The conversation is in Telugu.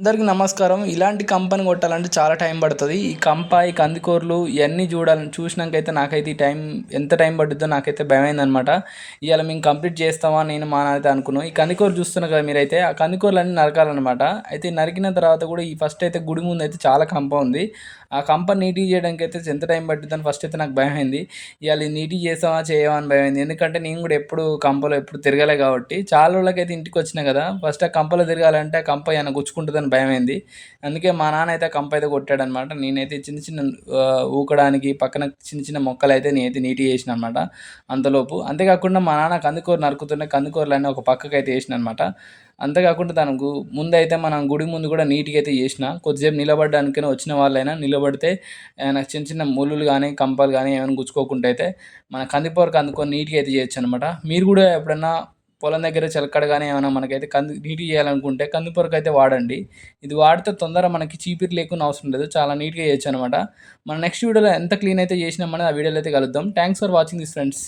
అందరికీ నమస్కారం. ఇలాంటి కంపని కొట్టాలంటే చాలా టైం పడుతుంది. ఈ కంప ఈ కందికూరలు ఇవన్నీ చూడాలని చూసినాకైతే నాకైతే ఈ టైం ఎంత టైం పడుతుందో నాకైతే భయం ఇవాళ మేము కంప్లీట్ చేస్తామా నేను మా నాన్న అయితే అనుకున్నాం. ఈ కందికూర చూస్తున్నా కదా మీరైతే ఆ కందికూరలు అన్నీ నరకాలన్నమాట. అయితే నరికిన తర్వాత కూడా ఈ ఫస్ట్ అయితే గుడి ముందు అయితే చాలా కంప ఉంది. ఆ కంప నీట్గా చేయడానికి అయితే ఎంత టైం పడుతుందని ఫస్ట్ అయితే నాకు భయం అయింది ఇవాళ ఇది నీట్గా చేస్తామా చేయమా అని భయం అయింది ఎందుకంటే నేను కూడా ఎప్పుడు కంపలో ఎప్పుడు తిరగలే కాబట్టి. చాలా రోజులకైతే ఇంటికి వచ్చినా కదా ఫస్ట్ ఆ కంపలో తిరగాలంటే ఆ కంప ఏమైనా గుచ్చుకుంటుందని భయం అయింది అందుకే మా నాన్న అయితే కంప అయితే కొట్టాడనమాట. నేనైతే చిన్న చిన్న ఊకడానికి పక్కన చిన్న చిన్న మొక్కలు అయితే నేనైతే నీట్గా చేసిన అనమాట అంతలోపు. అంతేకాకుండా మా నాన్న కందికూర నరుకుతుంటే కందుకూరలన్నీ ఒక పక్కకి అయితే వేసిన అనమాట అంతేకాకుండా తనకు ముందైతే మనం గుడి ముందు కూడా నీట్గా అయితే చేసిన కొద్దిసేపు నిలబడడానికైనా వచ్చిన వాళ్ళైనా నిలబడితే ఏమైనా చిన్న చిన్న ముళ్ళులు కానీ కంపలు కానీ ఏమైనా గుచ్చుకోకుండా అయితే మన కందిపూరకు అందుకొని నీట్గా అయితే చేయొచ్చు అనమాట మీరు కూడా ఎప్పుడన్నా పొలం దగ్గర చిలకడ కానీ ఏమైనా మనకైతే కంది నీట్గా చేయాలనుకుంటే కందిపొరకు అయితే వాడండి. ఇది వాడితే తొందర మనకి చీపిరి లేకుండా అవసరం లేదు. చాలా నీట్గా చేయొచ్చు అనమాట మన నెక్స్ట్ వీడియోలో ఎంత క్లీన్ అయితే చేసినామని ఆ వీడియోలో అయితే కలుద్దాం. Thanks for watching this friends